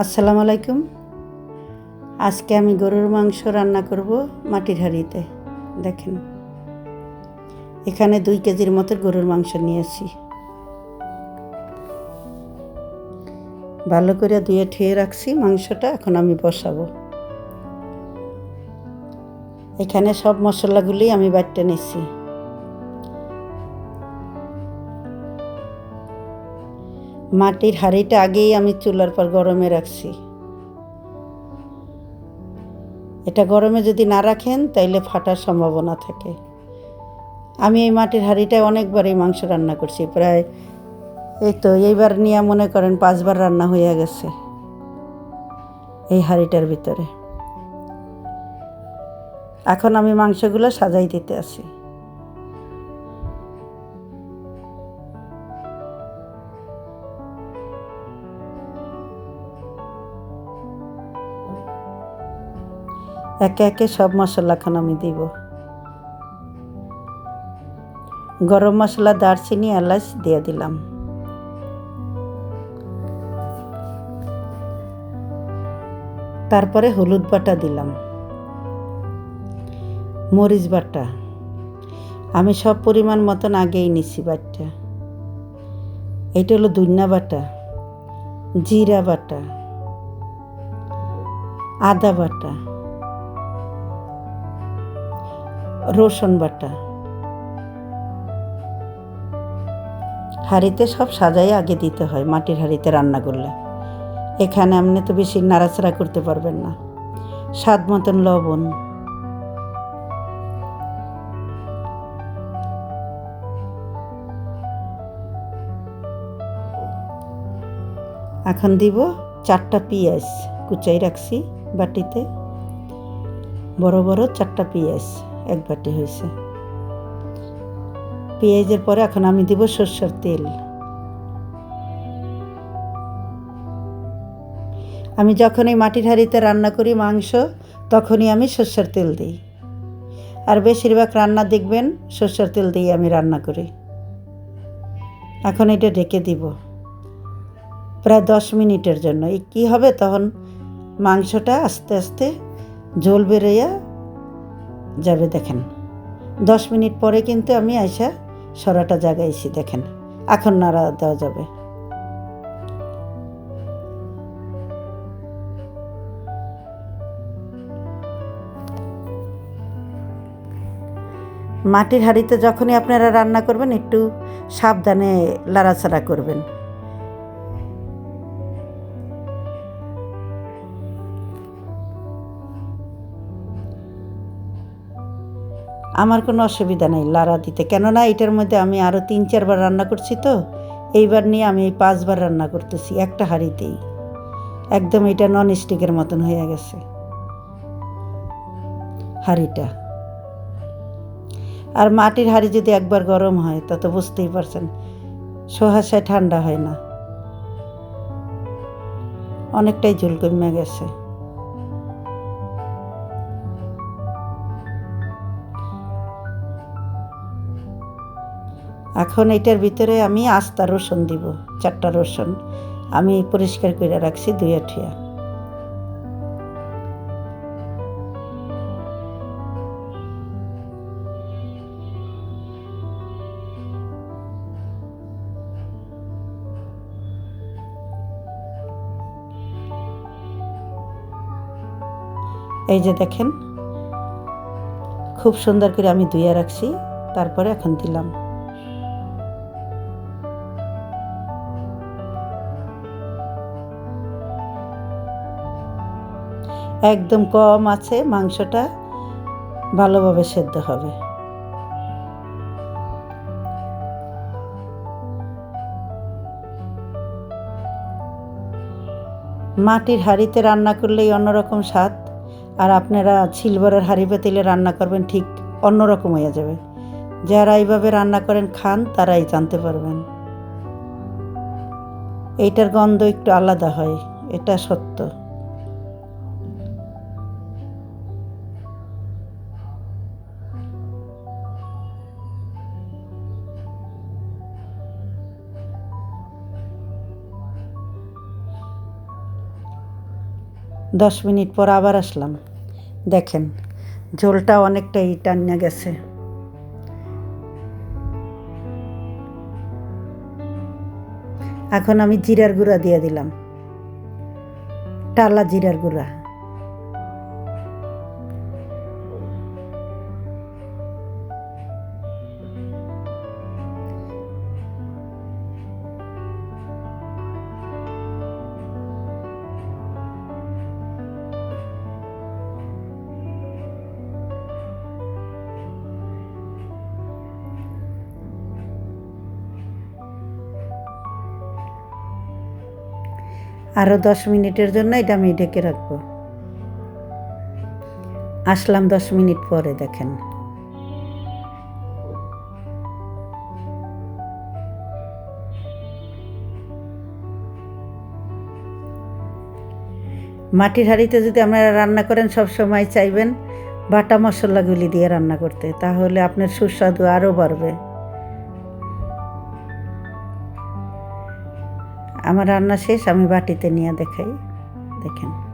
আসসালামু আলাইকুম। আজকে আমি গরুর মাংস রান্না করব মাটির হাঁড়িতে। দেখেন। এখানে দুই কেজির মতো গরুর মাংস নিয়েছি। ভালো করে ধুয়ে ঠুয়ে রাখছি, মাংসটা এখন আমি বসাবো। এখানে সব মশলাগুলি আমি বাটতে নিচ্ছি মাটির হাঁড়িটা আগেই আমি চুলার পর গরমে রাখছি। এটা গরমে যদি না রাখেন, তাইলে ফাটার সম্ভাবনা থাকে। আমি এই মাটির হাঁড়িটায় অনেকবারই মাংস রান্না করছি, প্রায় এই তো এইবার নিয়ে মনে করেন পাঁচবার রান্না হয়ে গেছে এই হাঁড়িটার ভিতরে। এখন আমি মাংসগুলো সাজাই দিতে আসি একে একে সব মশলা এখন আমি দিব। গরম মশলা, দারচিনি, এলাচ দিয়ে দিলাম। তারপরে হলুদ বাটা দিলাম। মরিচ বাটা। আমি সব পরিমাণ মতন আগেই নিছি বাটটা এটা হলো দুন্না বাটা, জিরা বাটা, আদা বাটা। রসুন বাটা। হাঁড়িতে সব সাজাই আগে দিতে হয়, মাটির হাঁড়িতে রান্না করলে। এখানে আপনি তো বেশি নাড়াচাড়া করতে পারবেন না। স্বাদ মতন লবণ। এখন দিব চারটা পেঁয়াজ কুচাই রাখছি বাটিতে। বড় বড় চারটা পেঁয়াজ। এক বাটি হয়েছে। পেঁয়াজের পরে এখন আমি দিব সর্ষের তেল। আমি যখন এই মাটির হাঁড়িতে রান্না করি মাংস, তখনই আমি সর্ষের তেল দিই। আর বেশিরভাগ রান্না দেখবেন সর্ষের তেল দিয়ে আমি রান্না করি। এখন এটা ঢেকে দিব। প্রায় দশ মিনিটের জন্য। এই কী হবে তখন মাংসটা আস্তে আস্তে ঝোল বেরোয়া যাবে দেখেন। দশ মিনিট পরে কিন্তু আমি আইসা সরাটা জাগাইছি, দেখেন। এখন নাড়া দেওয়া যাবে। মাটির হাঁড়িতে যখনই আপনারা রান্না করবেন, একটু সাবধানে লাড়াচাড়া করবেন। আমার কোনো অসুবিধা নেই লাড়া দিতে। কেননা এটার মধ্যে আমি আরও তিন, চারবার রান্না করছি তো, এইবার নিয়ে আমি এই পাঁচবার রান্না করতেছি একটা হাঁড়িতেই। একদম এটা নন স্টিকের মতন হয়ে গেছে। হাঁড়িটা। আর মাটির হাঁড়ি যদি একবার গরম হয় তত বুঝতেই পারছেন সোহাশায় ঠান্ডা হয় না। অনেকটাই ঝুল কমে গেছে। এখন এটার ভিতরে আমি আস্তা রসুন দিব, চারটা রসুন। আমি পরিষ্কার করে রাখছি দুই আঠিয়া। এই যে দেখেন, খুব সুন্দর করে আমি ধুয়ে রাখছি, তারপরে এখন দিলাম। একদম কম আছে, মাংসটা ভালোভাবে সেদ্ধ হবে। মাটির হাঁড়িতে রান্না করলেই অন্যরকম স্বাদ, আর আপনারা সিলভারের হাঁড়ি পেতেলে রান্না করবেন ঠিক অন্যরকম হয়ে যাবে। যারা এইভাবে রান্না করেন, খান, তারাই জানতে পারবেন। এইটার গন্ধ একটু আলাদা হয়, এটা সত্য। দশ মিনিট পর আবার আসলাম। দেখেন, ঝোলটা অনেকটাই টান্না গেছে। এখন আমি জিরার গুঁড়া দিয়ে দিলাম। টালা জিরার গুঁড়া। আরও দশ মিনিটের জন্য এটা আমি ঢেকে রাখব। আসলাম দশ মিনিট পরে, দেখেন। মাটির হাঁড়িতে যদি আপনারা রান্না করেন, সব সময় চাইবেন বাটা মশলাগুলি দিয়ে রান্না করতে, তাহলে আপনার সুস্বাদু আরও বাড়বে। আমার রান্না শেষ আমি বাটিতে নিয়ে দেখাই। দেখেন।